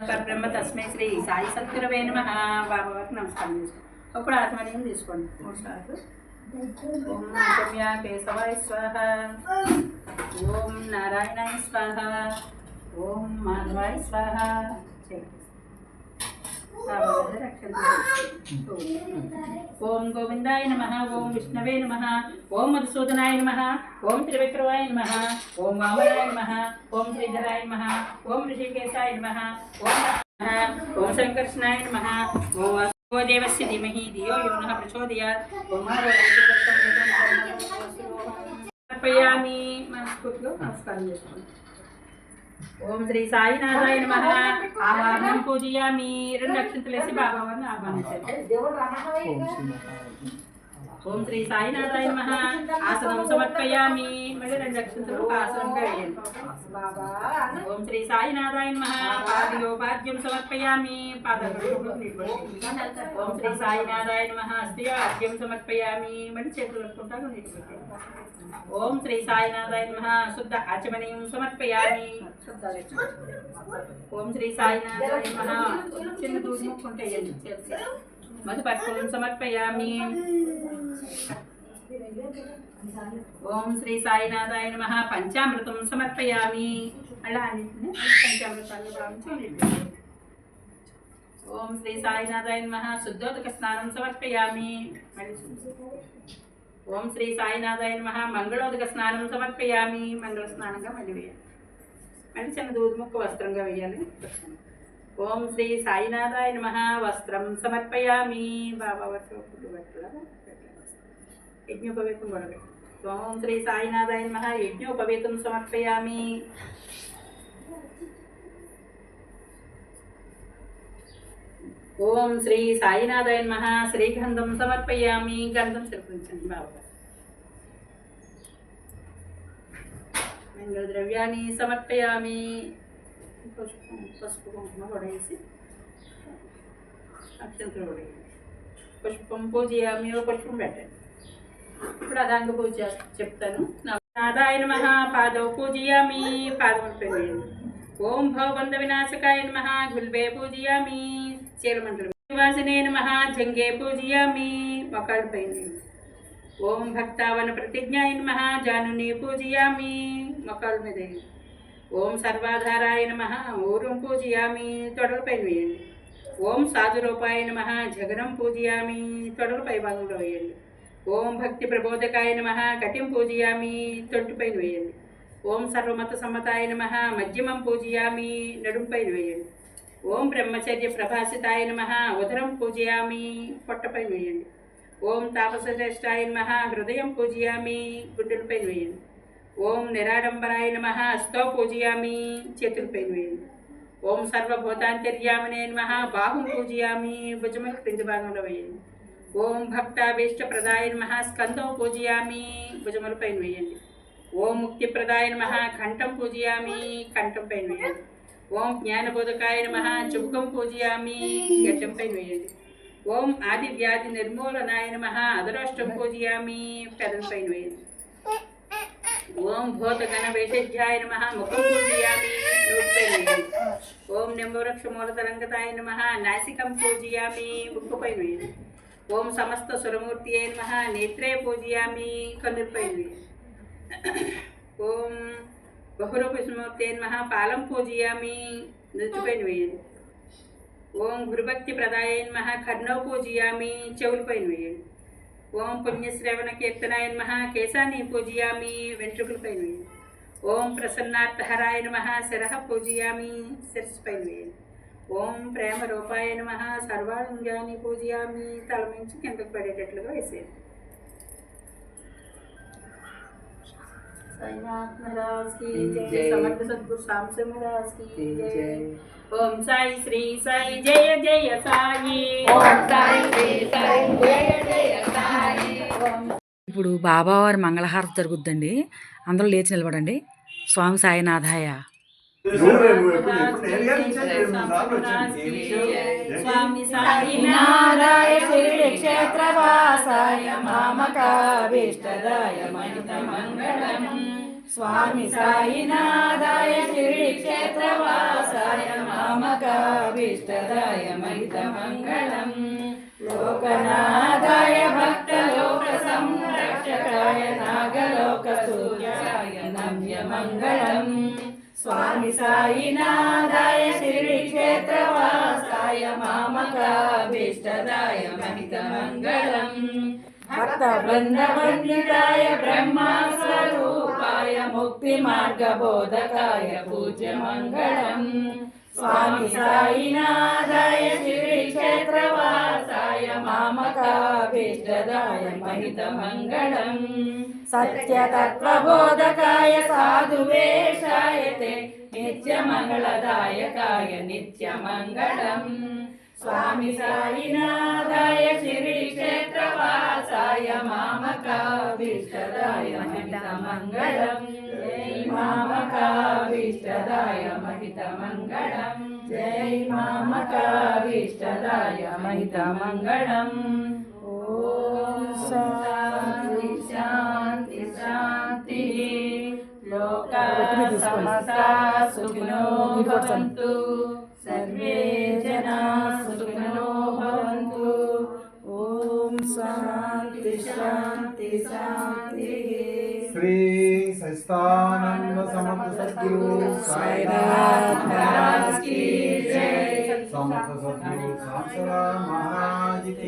పరబ్రహ్మ తస్మై శ్రీ సాయి సత్యురవే నమ. బాబా నమస్కారం చేసుకోండి అప్పుడు ఆత్మనీయం తీసుకోండి. మూడు సార్లు. ఓం రమ్య కేశవాయ స్వాహ. ఓం నారాయణాయ స్వాహ. ఓం మాధవాయ స్వాహ చేయండి. బాబా వారి అక్షంతలు. ఓం గోవిందాయ నమ ఓం విష్ణవే నమ ఓం మధుసూదనాయ నమ ఓం త్రివిక్రమాయ నమ ఓం వామనాయ నమ ఓం శ్రీధరాయ నమ ఓం ఋషికేశాయ నమ ఓం నమః. ఓం సంకర్షణాయ నమ ఓం వాసుదేవ దేవస్య ధీమహి ధియో యో నః ప్రచోదయాత్ ఓం సమర్పయామి మనస్ఫూర్తిలో నమస్కారం చేసుకోండి ఓం శ్రీ సాయినాథాయ నమ. ఆవాహనం పూజయామి. రెండు అక్షంతలు వేసి బాబా వారిని ఆహ్వానించండి ఓం శ్రీ సాయినాథాయ నమ. ఆసనం సమర్పయామి. మళ్ళీ రెండు లక్షలు ఒక ఆసనంగా వేయండి ఓం శ్రీ సాయినాథాయ నమ. పాదయోపాద్యం సమర్పయామి. పాదాలు ఓం శ్రీ సాయినాథాయ నమ. హస్తయాద్యం సమర్పయామి. మళ్ళీ చేతులు కట్టుకుంటాను ఓం శ్రీ సాయినాథాయ నమ. శుద్ధ ఆచమనీయం సమర్పయామి. ఓం శ్రీ సాయినాథాయ నమ. చిన్న దూది ముక్కుంటే మధుపర్పం సమర్పయామి. ఓం శ్రీ సాయినాథాయ నమ. పంచామృతం సమర్పయామి. అలా అన్నింటినీ పంచామృతాన్ని భావించి ఓం శ్రీ సాయినాథాయ నమ. శుద్ధోదక స్నానం సమర్పయామి. ఓం శ్రీ సాయినాథాయ నమ. మంగళోదక స్నానం సమర్పయామి. మంగళ స్నానంగా మళ్ళీ వేయాలి. మళ్ళీ చిన్న దూది ముక్క వస్త్రంగా వేయాలి. ఓం శ్రీ సాయినాథాయ నమ. వస్త్రం సమర్పయామి. బాబా వర్షం యజ్ఞోపవేతం కూడా ఓం శ్రీ సాయినాథాయ నమ. యజ్ఞోపవేతం సమర్పయామి. ఓం శ్రీ సాయినాథాయ నమ. శ్రీగంధం సమర్పయామి. గంధం సమర్పించండి బాబా. మంగళ ద్రవ్యాన్ని సమర్పయామి. పసుపు పసుపు కుంకుమ కూడా వేసి అక్షంతలు కూడా వేయండి. పుష్పం పూజయామి ఒక పుష్పం పెట్టండి ఇప్పుడు అదాంగ పూజ చెప్తాను. నాదాయ నమ పాదౌ పూజయామి పాదములు పెరిగేయండి ఓం భవబంధ వినాశకాయ నమ గుల్బే పూజయామి చీలమంటలు నివాసనే నమ జంగే పూజయామి మొక్కలు పైన ఓం భక్తావన ప్రతిజ్ఞాయ నమ జానుని పూజయామి మొక్కల మీద వేయండి. ఓం సర్వాధారాయ నమ. ఊరం పూజయామి తొడలపై వేయండి. ఓం సాధురూపాయ నమ. జగనం పూజయామి తొడలపై భాగంలో వేయండి. ఓం భక్తి ప్రబోధకాయ నమ. కటిం పూజయామి తొట్టుపైన వేయండి. ఓం సర్వమత సమ్మతాయ నమ. మధ్యమం పూజయామి నడుంపైన వేయండి. ఓం బ్రహ్మచర్య ప్రభాసితాయ నమ. ఉదరం పూజయామి పొట్టపైన వేయండి. ఓం తాపసశ్రేష్టాయ నమ. హృదయం పూజయామి గుండెలపైన వేయండి. ఓం నిరాడంబరాయ నమ. హస్తో పూజయామి. చేతులపైన వేయండి ఓం సర్వభూతాంతర్యామినే నమ. బాహుం పూజయామి. భుజముల క్రింది భాగంలో వేయండి. ఓం భక్తాభీష్ట ప్రదాయ నమ. స్కందం పూజయామి. భుజముల పైన వేయండి. ఓం ముక్తి ప్రదాయ నమ. కంఠం పూజయామి. కంఠం పైన వేయండి. ఓం జ్ఞానబోధకాయ నమ. చుబుకం పూజయామి. గడ్డం పైన వేయండి. ఓం ఆది వ్యాధి నిర్మూలనాయ నమ. అదరాష్టం పూజయామి. పెదం పైన వేయండి. ఓం భూతగణ వేషధ్యాయ నమ ముఖం పూజయామి ఓం నింబవృక్ష మూలతరంగతాయ నమ నాసికం పూజయామి ముక్కుపై వేయండి ఓం సమస్త సురమూర్తి అయి నమ నేత్రే పూజయామి కన్నుపై ఓం బహురూప స్మూర్తి అయి నమ పాలం పూజయామి నృత్యపైన వేయండి ఓం గురుభక్తి ప్రదాయ నమ కర్ణో పూజయామి చెవులపైన వేయండి ఓం పుణ్యశ్రవణ కీర్తనాయ నమ కేశాన్ని పూజయామి వెంట్రుకలపైన వేయండి ఓం ప్రసన్నార్థహరాయ నమ శిరః పూజయామి శిరస్పైన వేయండి ఓం ప్రేమ రూపాయ నమ సర్వాంగాన్ని పూజయామి తల నుంచి కిందకు పడేటట్లుగా వేసేయండి సాయినాథ్ మహారాజ్కి జై సమర్థ సద్గురు సాంబ మహారాజ్కి జై ఓం సాయి శ్రీ సాయి జయ జయ సాయి ఓం సాయి శ్రీ ఇప్పుడు బాబావారి మంగళహారతి జరుగుద్దండి. అందరూ లేచి నిలబడండి. స్వామి సాయినాథాయ. స్వామి సాయి నారాయ శిరిడి క్షేత్రవాసాయ మామకాభీష్టదాయ మంగళం స్వామి సాయినాథాయ శ్రీ క్షేత్రవాసాయ మామకాభీష్టదాయ మహిత మంగళం లోకనాథాయ భక్త లోక సంరక్షకాయ నాగలోక సూర్యాయ నమ్య మంగళం. స్వామి సాయినాథాయ శ్రీ క్షేత్రవాసాయ మామకాభీష్టదాయ మహిత మంగళం. భక్త బృందవందితాయ బ్రహ్మస్వరూపాయ ముక్తి మార్గ బోధకాయ పూజ్య మంగళం. స్వామి సాయినాథాయ శ్రీ క్షేత్రవాసాయ మామకాభీష్టదాయ మహిత మంగళం సత్యతత్వబోధకాయ సాధువేషాయ తే నిత్య మంగళదాయకాయ నిత్య మంగళం స్వామి మంగళం జై మామకాభీష్టదాయ మహిత మంగళం ఓం శాంతి శాంతి శాంతి. లోక సమస్త సుఖినో భవంతు. సర్వే జనా సుఖినో భవంతు. ఓం శాంతి శాంతి శాంతి. श्री सस्तानंद समर्थ सद्गुरु साईनाथ महाराज की जय। समर्थ सद्गुरु सासरा महाराज की